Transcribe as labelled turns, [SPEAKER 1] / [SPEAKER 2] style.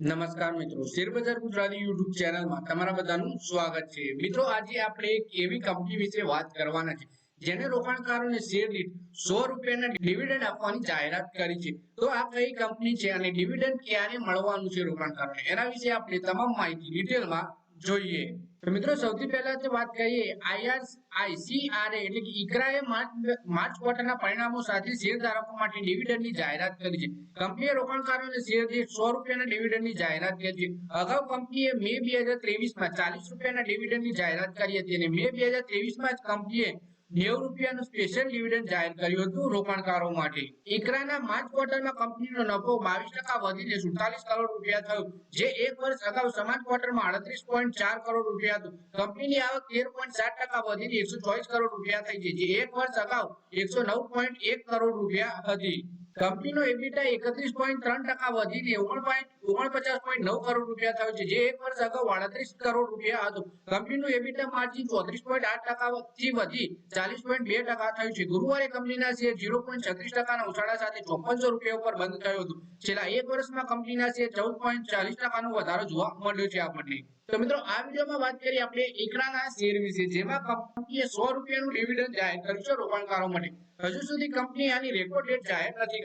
[SPEAKER 1] નમસ્કાર મિત્રો. શેરબજાર ગુજરાતી યુટ્યુબ ચેનલમાં તમારા બધાનું સ્વાગત છે. મિત્રો, આજે આપણે એક એવી કંપની વિશે વાત કરવાના છે, જેને રોકાણકારોને શેર દીઠ સો રૂપિયાના ડિવિડન્ડ આપવાની જાહેરાત કરી છે. તો આ કઈ કંપની છે અને ડિવિડન્ડ ક્યારે મળવાનું છે રોકાણકારોને? એના વિશે આપણે તમામ માહિતી ડિટેલમાં જોઈએ. તો મિત્રો, સૌથી પહેલા જે વાત કરીએ આઈઆરઆઈસીઆરએ એટલે કે ઇકરાએ માર્ચ ક્વાર્ટરના પરિણામો સાથે શેરધારકો માટે ડિવિડન્ડની જાહેરાત કરી છે. કંપનીએ રોકાણકારોને શેર દીઠ સો રૂપિયાના ડિવિડન્ડની જાહેરાત કરી છે. અગાઉ કંપનીએ મે બે હજાર ત્રેવીસમાં ચાલીસ રૂપિયાના ડિવિડન્ડની જાહેરાત કરી હતી અને મે બે હજાર ત્રેવીસમાં જ કંપનીએ નેવું રૂપિયાનું સ્પેશિયલ ડિવિડન્ડ જાહેર કર્યું હતું રોકાણકારો માટે. ઇકરાના માર્ચ ક્વાર્ટરમાં કંપનીનો નફો બાવીસ ટકા વધીને સુડતાલીસ કરોડ રૂપિયા થયો, જે એક વર્ષ અગાઉ સમાન ક્વાર્ટરમાં અડત્રીસ પોઈન્ટ ચાર કરોડ રૂપિયા હતું. કંપનીની આવક તેર પોઈન્ટ સાત ટકા વધીને એકસો ચોવીસ કરોડ રૂપિયા થઈ છે જે એક વર્ષ અગાઉ એકસો નવ પોઈન્ટ એક કરોડ રૂપિયા હતી. કંપનીનો એબીટા એકત્રીસ પોઈન્ટ ત્રણ ટકા વધીને ઓગણપચાસ પોઈન્ટ નવ કરોડ રૂપિયા થયો છે. જે એક વર્ષ અગાઉ આડત્રીસ કરોડ રૂપિયા હતું. કંપનીનું એબીટા માર્જિન ચોત્રીસ પોઈન્ટ આઠ ટકાથી વધી ચાલીસ પોઈન્ટ બે ટકા થયું છે. ગુરુવારે કંપનીના શેર ઝીરો પોઈન્ટ છત્રીસ ટકાના ઉછાળા સાથે ચોપનસો રૂપિયા ઉપર બંધ થયો હતું. છેલ્લા એક વર્ષમાં કંપનીના શેર ચૌદ પોઈન્ટ ચાલીસ ટકાનો વધારો જોવા મળ્યો છે આપણને. તો મિત્રો, આ વિડીયોમાં વાત કરીએ આપણે એકરાના શેર વિશે, જેમાં કંપનીએ સો રૂપિયાનું ડિવિડન્ડ જાહેર કર્યું છે રોકાણકારો માટે. હજુ સુધી કંપની આની રેકોર્ડ ડેટ જાહેર નથી